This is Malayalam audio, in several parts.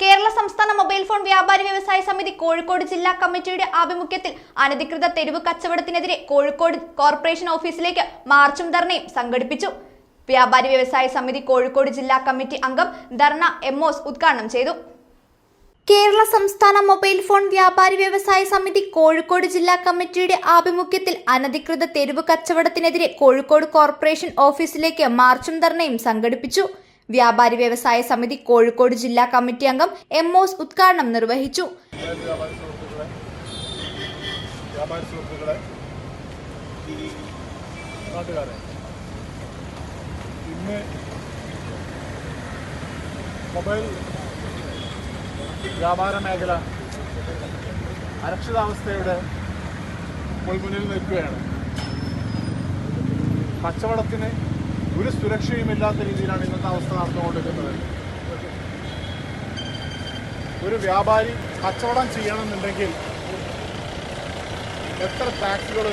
കേരള സംസ്ഥാന മൊബൈൽ ഫോൺ വ്യാപാരി വ്യവസായ സമിതി കോഴിക്കോട് ജില്ലാ കമ്മിറ്റിയുടെ ആഭിമുഖ്യത്തിൽ അനധികൃത തെരുവ് കച്ചവടത്തിനെതിരെ കോഴിക്കോട് കോർപ്പറേഷൻ ഓഫീസിലേക്ക് മാർച്ചും ധർണയും സംഘടിപ്പിച്ചു. വ്യാപാരി വ്യവസായ സമിതി കോഴിക്കോട് ജില്ലാ കമ്മിറ്റി അംഗം ധർണ എമ്മോസ് ഉദ്ഘാടനം ചെയ്തു. കേരള സംസ്ഥാന മൊബൈൽ ഫോൺ വ്യാപാരി വ്യവസായ സമിതി കോഴിക്കോട് ജില്ലാ കമ്മിറ്റിയുടെ ആഭിമുഖ്യത്തിൽ അനധികൃത തെരുവ് കച്ചവടത്തിനെതിരെ കോഴിക്കോട് കോർപ്പറേഷൻ ഓഫീസിലേക്ക് മാർച്ചും ധർണയും സംഘടിപ്പിച്ചു. വ്യാപാരി വ്യവസായ സമിതി കോഴിക്കോട് ജില്ലാ കമ്മിറ്റി അംഗം എം ഓസ് ഉദ്ഘാടനം നിർവഹിച്ചു. വ്യാപാരി മേഖല അരക്ഷിതാവസ്ഥയുടെ മുൾമുന്നിൽ നിൽക്കുകയാണ്. കച്ചവടത്തിന് ഒരു സുരക്ഷയുമില്ലാത്ത രീതിയിലാണ് ഇന്നത്തെ അവസ്ഥ നടന്നുകൊണ്ടിരിക്കുന്നത്. ഒരു വ്യാപാരി കച്ചവടം ചെയ്യണമെന്നുണ്ടെങ്കിൽ എത്ര ടാക്സുകൾ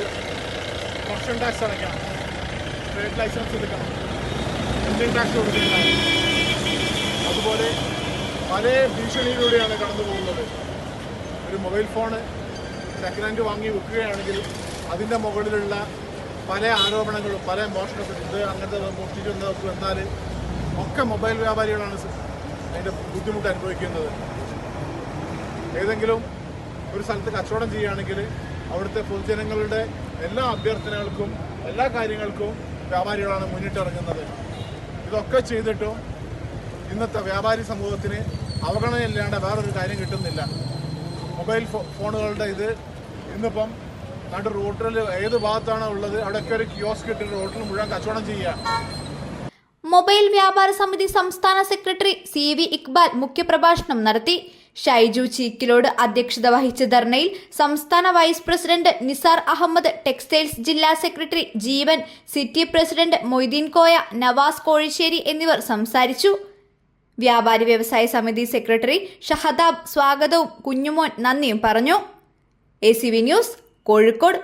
കൺഷൻ ടാക്സ് അടയ്ക്കണം. ട്രേഡ് ലൈസൻസ് എടുക്കണം. എൻജിൻ ടാക്സ് കൊടുക്കണം അതുപോലെ പല ഭീഷണിയിലൂടെയാണ് കടന്നു പോകുന്നത്. ഒരു മൊബൈൽ ഫോണ് സെക്കൻഡ് ഹാൻഡ് വാങ്ങി വിൽക്കുകയാണെങ്കിൽ അതിന്റെ മുകളിലുള്ള പല ആരോപണങ്ങളും പല ഇത് അങ്ങനത്തെ മോഷ്ടിച്ചു എന്നാൽ ഒക്കെ മൊബൈൽ വ്യാപാരികളാണ് അതിന്റെ ബുദ്ധിമുട്ട് അനുഭവിക്കുന്നത്. ഏതെങ്കിലും ഒരു സ്ഥലത്ത് കച്ചവടം ചെയ്യുകയാണെങ്കിൽ അവിടുത്തെ പൊതുജനങ്ങളുടെ എല്ലാ അഭ്യർത്ഥനകൾക്കും എല്ലാ കാര്യങ്ങൾക്കും വ്യാപാരികളാണ് മുന്നിട്ടിറങ്ങുന്നത്. ഇതൊക്കെ ചെയ്തിട്ടും ഇന്നത്തെ വ്യാപാരി സമൂഹത്തിന് അവഗണനയില്ലാണ്ട് വേറൊരു കാര്യം കിട്ടുന്നില്ല. മൊബൈൽ ഫോണുകളുടെ ഇത് ഇന്നിപ്പം നാട്ട് റോട്ടിൽ ഏത് ഭാഗത്താണോ ഉള്ളത്? അവിടെയൊക്കെ ഒരു കിയോസ്ക് ഇട്ട് റോട്ടിൽ മുഴുവൻ കച്ചവടം ചെയ്യുക. മൊബൈൽ വ്യാപാര സമിതി സംസ്ഥാന സെക്രട്ടറി സി വി ഇക്ബാൽ മുഖ്യപ്രഭാഷണം നടത്തി. ഷൈജു ചീക്കിലോട് അധ്യക്ഷത വഹിച്ച ധർണയിൽ സംസ്ഥാന vice president Nisar Ahammed textiles ജില്ലാ secretary Jeevan city president Moideen Koya Navas Kozhissery എന്നിവർ സംസാരിച്ചു. വ്യാപാരി വ്യവസായ സമിതി സെക്രട്ടറി ഷഹദാബ് സ്വാഗതവും കുഞ്ഞുമോൻ നന്ദിയും പറഞ്ഞു. A news Kozhikode